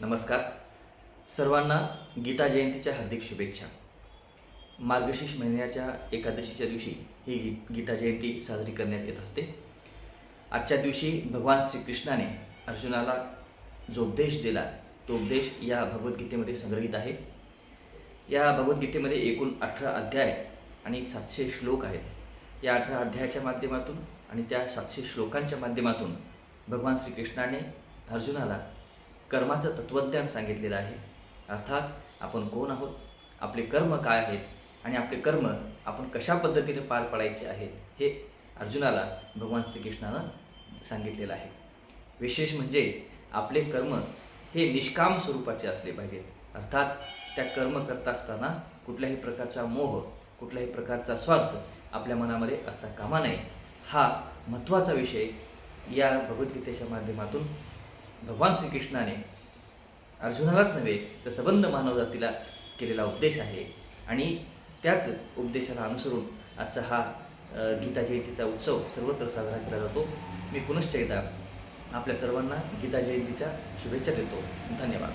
नमस्कार. सर्वांना गीता जयंतीच्या हार्दिक शुभेच्छा. मार्गशीर्ष महिन्याच्या एकादशीच्या दिवशी ही गी- गीता जयंती साजरी करण्यात येत असते. आजच्या दिवशी भगवान श्रीकृष्णाने अर्जुनाला जो उपदेश दिला तो उपदेश या भगवद्गीतेमध्ये संग्रहित आहे. या भगवद्गीतेमध्ये एकूण अठरा अध्याय आणि सातशे श्लोक आहेत. या अठरा अध्यायाच्या माध्यमातून आणि त्या सातशे श्लोकांच्या माध्यमातून भगवान श्रीकृष्णाने अर्जुनाला कर्माचं तत्त्वज्ञान सांगितलेलं आहे. अर्थात आपण कोण आहोत? आपले कर्म काय आहेत? आणि आपले कर्म आपण कशा पद्धतीने पार पाडायचे आहेत? हे अर्जुनाला भगवान श्रीकृष्णानं सांगितलेलं आहे. विशेष म्हणजे आपले कर्म हे निष्काम स्वरूपाचे असले पाहिजेत. अर्थात त्या कर्म करत असताना कुठल्याही प्रकारचा मोह कुठल्याही प्रकारचा स्वार्थ आपल्या मनामध्ये असता कामा नये. हा महत्त्वाचा विषय या भगवद्गीतेच्या माध्यमातून भगवान श्रीकृष्णाने अर्जुनालाच नव्हे तर सबंध मानवजातीला केलेला उपदेश आहे. आणि त्याच उपदेशाला अनुसरून आजचा हा गीता जयंतीचा उत्सव सर्वत्र साजरा केला जातो. मी पुनश्च एकदा आपल्या सर्वांना गीता जयंतीच्या शुभेच्छा देतो. धन्यवाद.